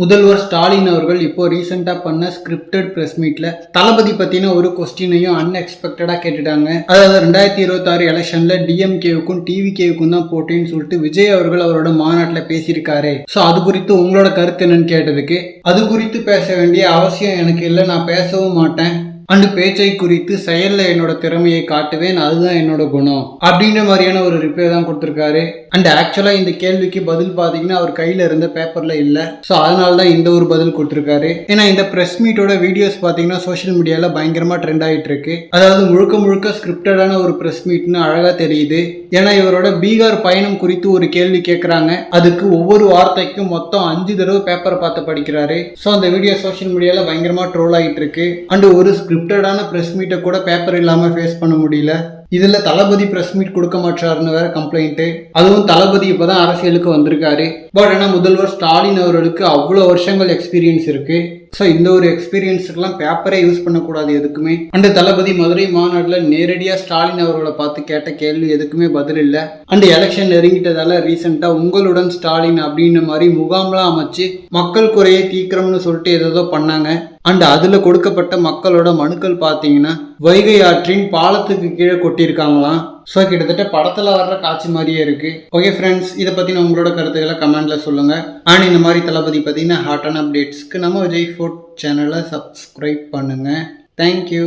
முதல்வர் ஸ்டாலின் அவர்கள் இப்போ ரீசெண்டாக பண்ண ஸ்கிரிப்டட் ப்ரெஸ் மீட்டில் தளபதி பற்றின ஒரு கொஸ்டினையும் அன்எக்ஸ்பெக்டடாக கேட்டுட்டாங்க. அதாவது ரெண்டாயிரத்தி இருபத்தாறு எலெக்ஷனில் டிஎம்கேவுக்கும் டிவிகேவுக்கும் தான் போட்டேன்னு சொல்லிட்டு விஜய் அவர்கள் அவரோட மாநாட்டில் பேசியிருக்காரு. ஸோ அது குறித்து உங்களோட கருத்து என்னன்னு கேட்டதுக்கு அது குறித்து பேச வேண்டிய அவசியம் எனக்கு இல்லை நான் பேசவும் மாட்டேன். அண்டு பேச்சை குறித்து செயலில் என்னோட திறமையை காட்டுவேன் அதுதான் என்னோட குணம் அப்படின்ற மாதிரியான ஒரு ரிப்ளை தான் கொடுத்துருக்காரு. அண்ட் ஆக்சுவலாக இந்த கேள்விக்கு பதில் பார்த்தீங்கன்னா அவர் கையில் இருந்த பேப்பரில் இல்லை. ஸோ அதனால தான் இந்த ஒரு பதில் கொடுத்துருக்காரு. ஏன்னா இந்த ப்ரெஸ் மீட்டோட வீடியோஸ் பார்த்தீங்கன்னா சோஷியல் மீடியாவில் பயங்கரமாக ட்ரெண்ட் ஆகிட்டு இருக்கு அதாவது முழுக்க முழுக்க ஸ்கிரிப்டடான ஒரு ப்ரெஸ் மீட்னு அழகாக தெரியுது. ஏன்னா இவரோட பீகார் பயணம் குறித்து ஒரு கேள்வி கேட்குறாங்க அதுக்கு ஒவ்வொரு வார்த்தைக்கும் மொத்தம் அஞ்சு தடவை பேப்பரை பார்த்து படிக்கிறாரு. ஸோ அந்த வீடியோ சோஷியல் மீடியாவில் பயங்கரமாக ட்ரோல் ஆகிட்டு இருக்கு அண்ட் ஒரு ஸ்கிரிப்டடான ப்ரெஸ் மீட்டை கூட பேப்பர் இல்லாமல் ஃபேஸ் பண்ண முடியல. இதில் தளபதி ப்ரெஸ் மீட் கொடுக்க மாட்டாருன்னு வேற கம்ப்ளைண்ட்டு அதுவும் தளபதி இப்போ தான் அரசியலுக்கு வந்திருக்காரு. பட் ஆனால் முதல்வர் ஸ்டாலின் அவர்களுக்கு அவ்வளோ வருஷங்கள் எக்ஸ்பீரியன்ஸ் இருக்குது ஸோ இந்த ஒரு எக்ஸ்பீரியன்ஸுக்கெல்லாம் பேப்பரே யூஸ் பண்ணக்கூடாது எதுக்குமே. அண்டு தளபதி மதுரை மாநாட்டில் நேரடியாக ஸ்டாலின் அவர்களை பார்த்து கேட்ட கேள்வி எதுக்குமே பதில் இல்லை. அண்டு எலெக்ஷன் நெருங்கிட்டதால ரீசெண்டாக உங்களுடன் ஸ்டாலின் அப்படின்ற மாதிரி முகாம்லாம் அமைச்சு மக்கள் குறையை தீக்கிறோம்னு சொல்லிட்டு ஏதோ பண்ணாங்க. அண்ட் அதில் கொடுக்கப்பட்ட மக்களோட மனுக்கள் பார்த்தீங்கன்னா வைகை ஆற்றின் பாலத்துக்கு கீழே கொட்டியிருக்காங்களாம் ஸோ கிட்டத்தட்ட படத்தில் வர்ற காட்சி மாதிரியே இருக்குது ஓகே ஃப்ரெண்ட்ஸ் இதை பற்றின உங்களோட கருத்துக்களை கமெண்ட்டில் சொல்லுங்கள் அண்ட் இந்த மாதிரி தளபதி பார்த்தீங்கன்னா ஹாட்டான அப்டேட்ஸ்க்கு நம்ம விஜய் ஃபுட் சேனலை சப்ஸ்கிரைப் பண்ணுங்கள் தேங்க்யூ